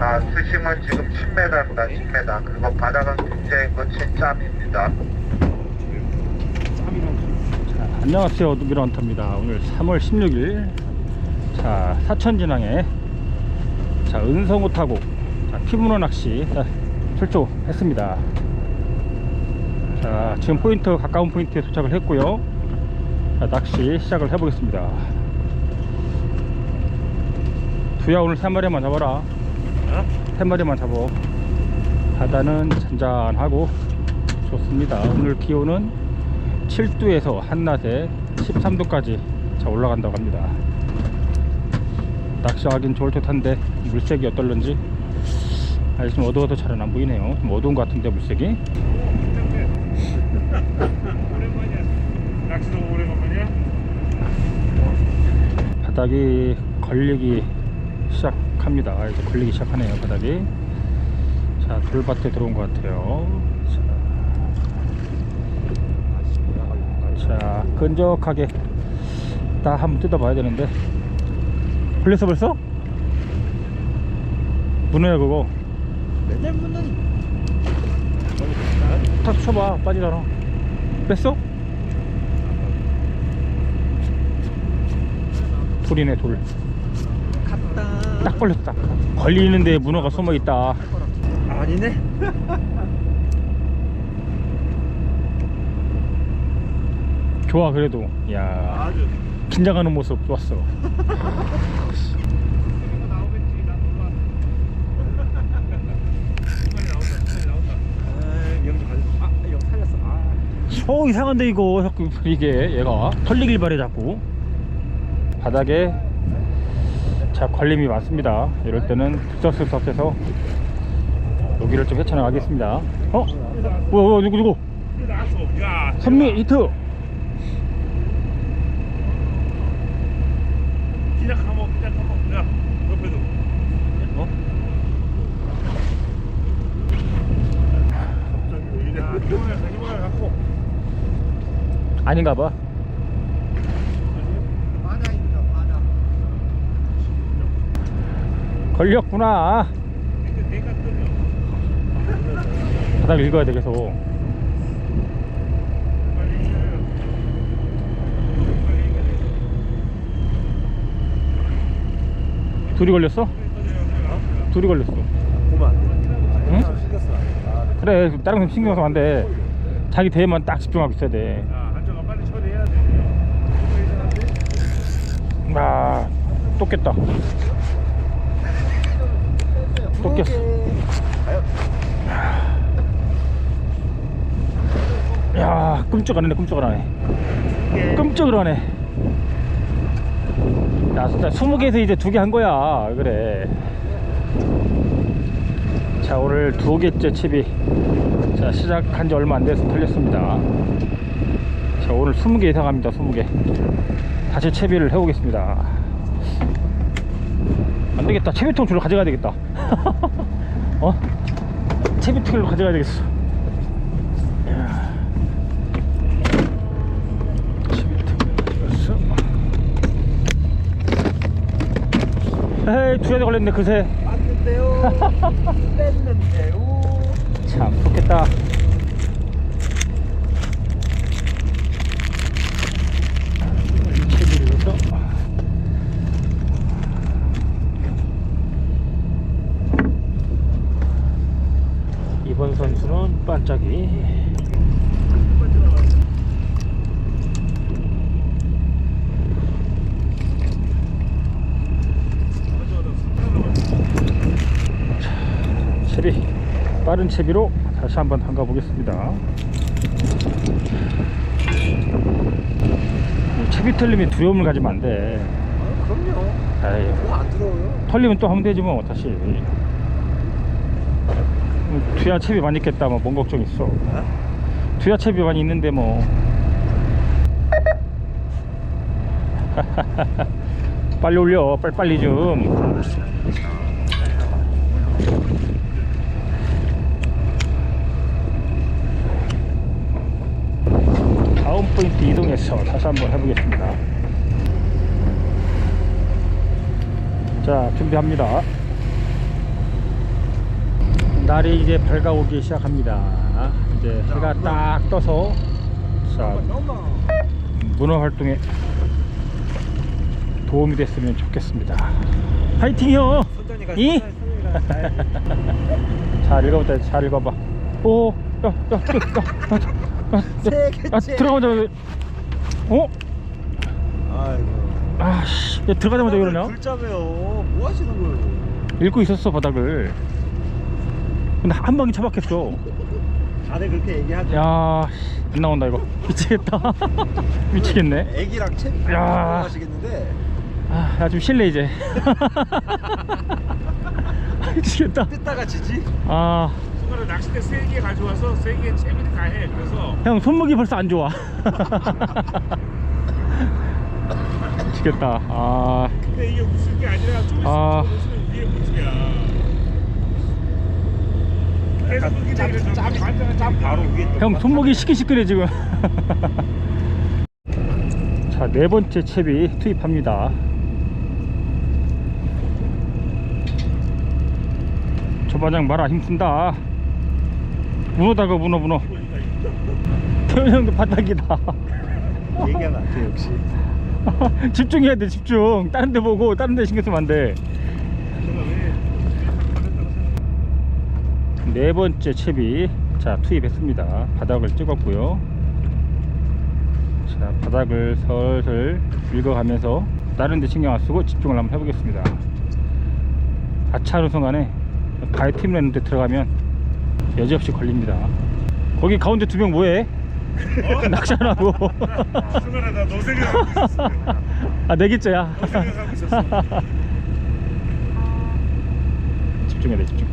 아, 수심은 지금 10m입니다. 10m. 그리고 바닥은 굉장히 거친 짬입니다. 자, 안녕하세요 미런터입니다 오늘 3월 16일 자 사천진항에 자 은성호 타고 자, 피문어 낚시 자, 출조했습니다 자 지금 포인트 가까운 포인트에 도착을 했고요 자, 낚시 시작을 해보겠습니다 두야 오늘 세 마리만 잡아라. 세 마리만 잡어. 바다는 잔잔하고 좋습니다. 오늘 기온은 7도에서 한낮에 13도까지 자 올라간다고 합니다. 낚시하긴 좋을 듯한데 물색이 어떨런지 아직 좀 어두워서 잘은 안 보이네요. 좀 어두운 것 같은데 물색이? 바닥이 걸리기 시작합니다 이제 걸리기 시작하네요 바닥이 자 돌밭에 들어온 것 같아요 자, 자 끈적하게 딱 한번 뜯어봐야 되는데 걸렸어 벌써? 문어야 그거 맨날 묻는. 탁 쳐봐 빠지잖아 뺐어? 돌이네 돌. 딱 걸렸다 걸리는데 문어가 숨어있다 아니네. 좋아 그래도 야 아주. 긴장하는 모습 좋았어. 어 이상한데 이거 자꾸 이게 얘가 털리길 바래 자꾸 바닥에 자 걸림이 많습니다 이럴 때는 들썩들썩해서 여기를 좀 헤쳐나가겠습니다 어? 뭐야 뭐야 누구 누구. 선미. 어? 갖고. 아닌가 봐 바다입니다, 바다. 걸렸구나 바닥 읽어야 돼 계속. 둘이 걸렸어? 둘이 걸렸어 고만. 응? 아, 그래 다른 거 신경 써서 안돼 자기 대회만 딱 집중하고 있어야 돼. 아, 또 깼다. 또 깼어. 야, 끔찍 안 하네, 끔찍 안 하네. 끔찍을 하네. 야, 진짜 20개에서 이제 두 개 한 거야. 그래. 자, 오늘 두 개째 칩이 자, 시작한 지 얼마 안 돼서 털렸습니다. 자, 오늘 20개 이상 합니다, 20개. 다시 채비를 해보겠습니다. 안 되겠다. 채비통 줄로 가져가야 되겠다. 어? 채비통으로 가져가야 되겠어. 에이, 두 개나 걸렸네, 그새. 맞는데요. 뺐는데요. 참, 좋겠다. 채비를 해서. 이번 반짝이. 채비 빠른 채비로 다시 한번 담가 보겠습니다 채비 털림이 두려움을 가지면 안돼 아, 그럼요. 에이, 뭐안 들어오요? 털리면 또 하면 되지 뭐 다시 음, 뒤야 채비 많이 있겠다 뭐 뭔 걱정 있어. 뒤야 채비 많이 있는데 뭐. 빨리 올려 빨리빨리 좀. 다음 포인트 이동해서 다시 한번 해보겠습니다. 자 준비합니다 날이 이제 밝아오기 시작합니다. 이제 해가 딱 떠서 자 문어 활동에 도움이 됐으면 좋겠습니다. 파이팅이요! 이? 잘 읽어보자 잘 읽어봐. 오 야, 야, 야, 야, 야, 야, 세 야, 개째. 들어가자마자 어? 아이고. 아씨 야, 들어가자마자 왜 그러냐 불자매요. 뭐 하시는 거예요? 읽고 있었어 바닥을 근데 한 방에 처박혔어 다들 그렇게 얘기하죠 야, 씨, 안 나온다 이거. 미치겠다. 미치겠네. 애기랑 책 야. 하시겠는데 아, 나좀 쉴래 이제. 미치겠다. 뜯다가 지지 아, 낚싯대 세 개 가져와서 세개 채비를 다 해. 그래서 형 손목이 벌써 안 좋아. 미치겠다. 아, 근데 이게 무슨 게 아니라 좀 아. 있으면 좀 있으면 이게 문제야. 짬 바로 위에 형 손목이 시큰시큰해 지금. 자, 네 번째 채비 투입합니다. 조반장 마라 힘쓴다. 문어다가 문어 문어. 태현 형도 바닥이다. 얘기하면 안돼 역시 집중해야 돼 집중. 다른 데 보고 다른 데 신경 쓰면 안 돼. 네 번째 채비 자 투입했습니다. 바닥을 찍었고요. 자 바닥을 슬슬 읽어가면서 다른 데 신경 안 쓰고 집중을 한번 해보겠습니다. 아차하는 순간에 가해 팀을 했는데 들어가면 여지없이 걸립니다. 거기 가운데 두 명 뭐해? 낚시 안 하고. 순간에 나 너생을 하고 있었어. 아, 네 하고 있었어. 집중해야 돼, 집중.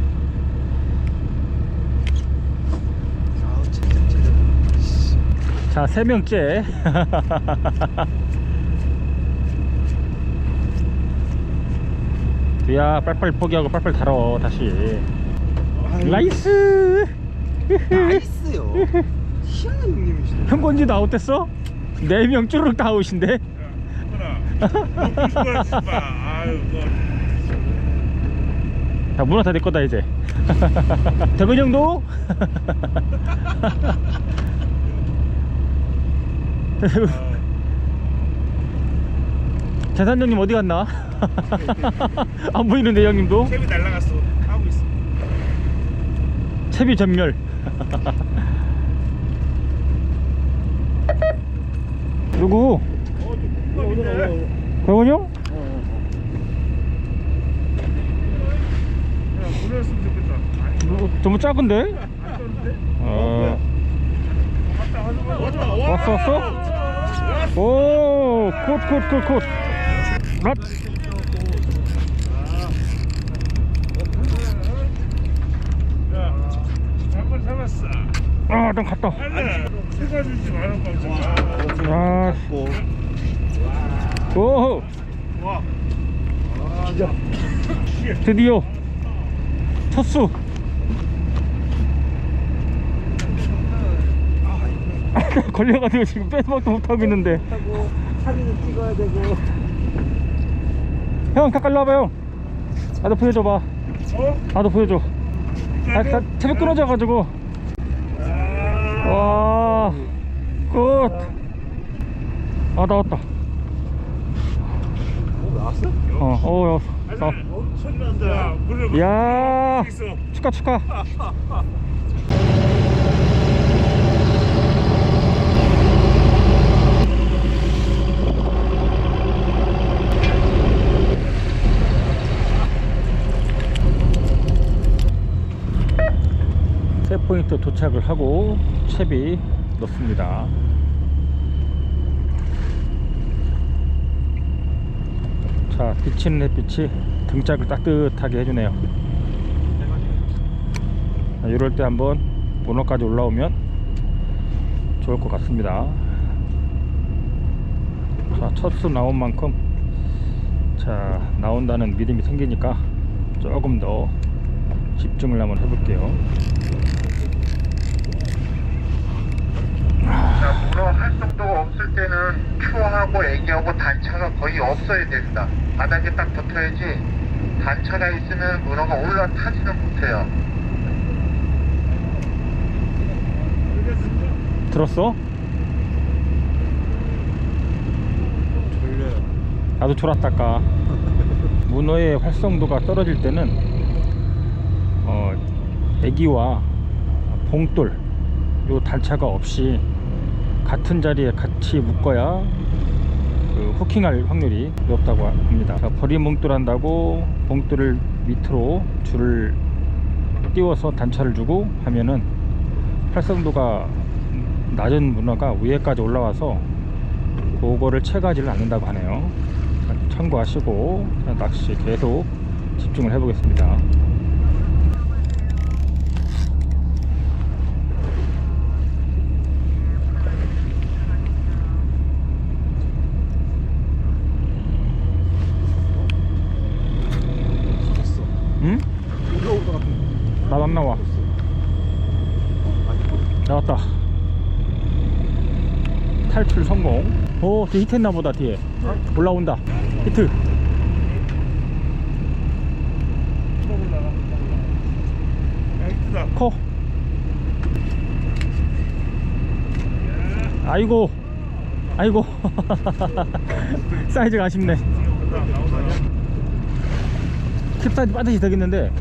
아우 진짜 제대로 씨. 자, 세 명째. 야, 빨빨 포기하고 빨빨 달어, 다시. 나이스! 나이스요 희한한 형님이시네 형 건지도 아웃됐어? 네 명 쭈르륵 다 아웃인데? 자, 문화 다내 거다, 이제. 대근 형도? 재산 형님 어디 갔나? 안 보이는데 형님도? 채비 날라갔어. 하고 있어. 채비 전멸. 누구? 대원 형? 누구? 너무 작은데? 안? 어, 왔어, 왔어? 오, 콧, 콧, 콧, 콧. 맛. 야, 한번 잡았어. 아, 난 갔다. 아, 뭐 오, 와, 드디어 첫 수. 걸려가지고 지금 빼서밖에 못하고 있는데. 하고 사진을 찍어야 되고 형, 가까이 와봐요. 나도 보여줘봐. 어? 나도 보여줘. 아, 다, 채비 끊어져가지고. 와, 굿. 아, 나왔다. 어 나왔어? 어, 어, 어. 엄청난다. 야. 축하, 축하. 세 포인트 도착을 하고 채비 넣습니다. 자, 비치는 햇빛이 등짝을 따뜻하게 해주네요. 자, 이럴 때 한번 문어까지 올라오면 좋을 것 같습니다. 자, 첫수 나온 만큼 자, 나온다는 믿음이 생기니까 조금 더 집중을 한번 해볼게요. 자, 물어 활성도가 없을 때는 큐하고 애기하고 단차가 거의 없어야 된다. 바닥에 딱 붙어야지 단차가 있으면 문어가 올라타지는 못해요. 들었어? 졸려요. 나도 졸았다까 문어의 활성도가 떨어질 때는 어, 애기와 봉돌 요 단차가 없이 같은 자리에 같이 묶어야 그 후킹할 확률이 높다고 합니다. 자, 버리 봉돌 한다고 봉돌을 밑으로 줄을 띄워서 단차를 주고 하면은 활성도가 낮은 문어가 위에까지 올라와서 그거를 채가지를 않는다고 하네요. 참고하시고 낚시 계속 집중을 해보겠습니다. 찾았어. 응? 올라올 것 같은데. 나안 나와. 나왔다. 탈출 성공. 오, 뒤에 히트 했나 보다, 뒤에. 올라온다. 히트. 커. 아이고. 아이고. 사이즈가 아쉽네. 캡사이즈 빠듯이 되겠는데.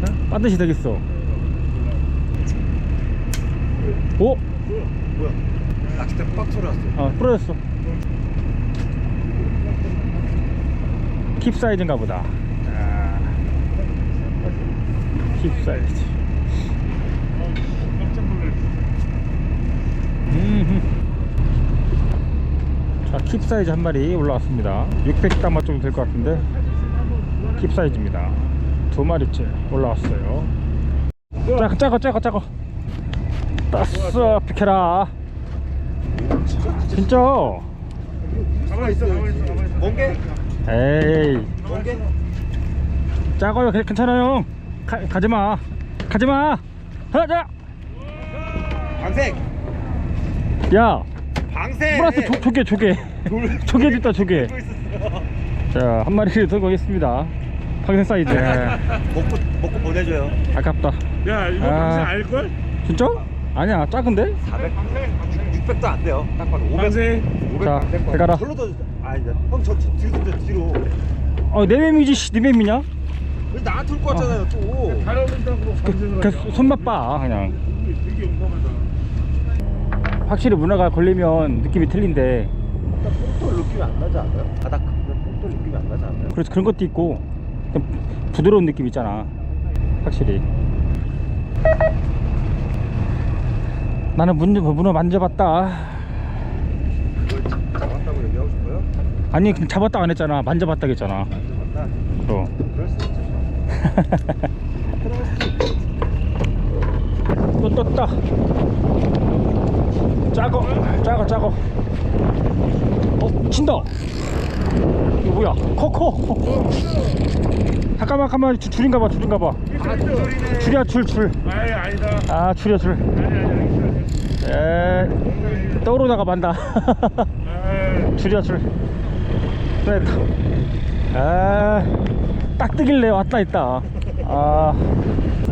어? 빠듯이 되겠어. 오! 뭐야? 낚싯대 빡 소리 났어. 어, 부러졌어. 킵 사이즈인가 보다. 아, 킵 사이즈. 깜짝 놀랐어. 음흠. 자, 킵 사이즈 한 마리 올라왔습니다. 600담아 정도 될 것 같은데 킵 사이즈입니다. 두 마리째 올라왔어요. 작어, 작어, 작어, 작어. 땄어, 비켜라. 진짜. 가만히 있어, 가만히 있어. 멍게? 에이, 멍게? 작아요. 괜- 괜찮아요. 가, 가지마. 가지마. 하자. 방생! 야, 방생! 플러스 조, 조개, 조개. 조개 있다, 조개. 자, 한 마리를 들고겠습니다. 방생 사이즈. 먹고, 먹고 보내줘요. 아깝다. 야, 이거 아. 방생 알걸? 진짜? 아니야, 작은데? 400, 600도 안 돼요. 딱 봐도 500. 방생. 500 자, 안될 거야. 해가라. 별로 더, 아니다. 형, 저 뒤- 뒤로, 저 뒤로. 어, 내 맴이지, 씨. 네 맴이냐? 왜 나한테 올것 같잖아요, 또. 잘 어울린다고 방생을 그, 하죠. 손맛 봐, 그냥. 되게 용감하다. 확실히 문화가 걸리면 느낌이 틀린데. 뽕돌 느낌이 안 나지 않아요? 바닥 그냥 뽕돌 느낌이 안 나지 않아요? 그래서 그런 것도 있고, 좀 부드러운 느낌 있잖아. 확실히. 나는 문, 문어 만져봤다. 잡았다고 얘기하고 싶어요? 아니, 그냥 잡았다 안 했잖아. 만져봤다 했잖아. 잡았다? 그럼. 그럴 수 있죠. 또 떴다. 작어, 작어, 작어. 어, 친다. 이거 뭐야? 커, 커. 잠깐만, 잠깐만. 줄- 줄인가 봐, 줄인가 봐. 아, 줄이네. 줄이야, 줄, 줄. 아이, 아니다. 아, 줄이야, 줄. 아니, 아니, 아니. 에, 떠오르다가 만다. 아, 줄이야, 줄. 됐다. 아, 딱 뜨길래 왔다, 있다. 아,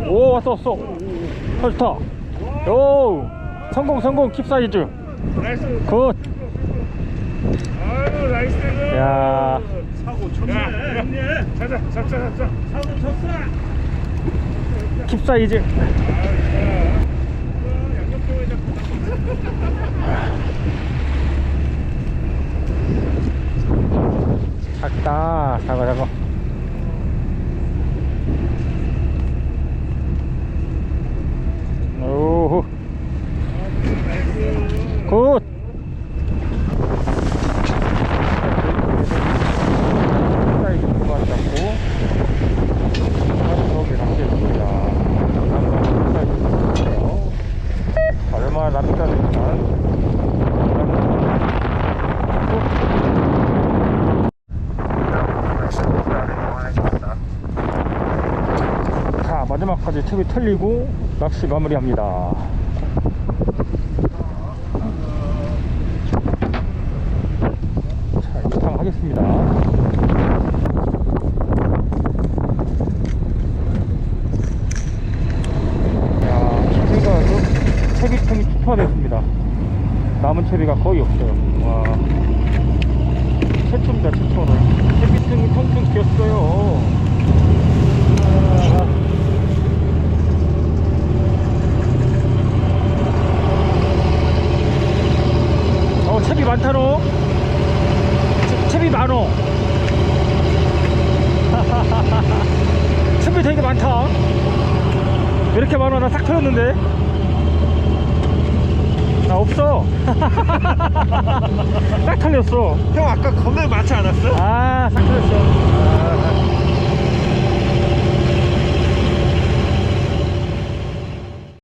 오, 왔어, 왔어. 좋다. 오, 성공, 성공, 킵 사이즈. 굿. 아유, 나이스. 야. 사고 쳤네. 야, 자자, 잡자, 잡자. 사고 쳤어. 킵 사이즈. 양념병에 잡고. 작다. 작아, 작아. 마찬가지 튜브 털리고 낚시 마무리합니다. 자 이상 하겠습니다. 야 채비가 채비통이 투파됐습니다. 남은 채비가 거의 없어요. 와. 최초입니다 최초는 채비통이 통통 꼈어요. 많다노? 채- 채비 많어. 채비 되게 많다. 왜 이렇게 많아? 나 싹 털었는데. 나 없어. 딱 털렸어. 형 아까 겁나 많지 않았어? 아, 싹 털렸어. 아,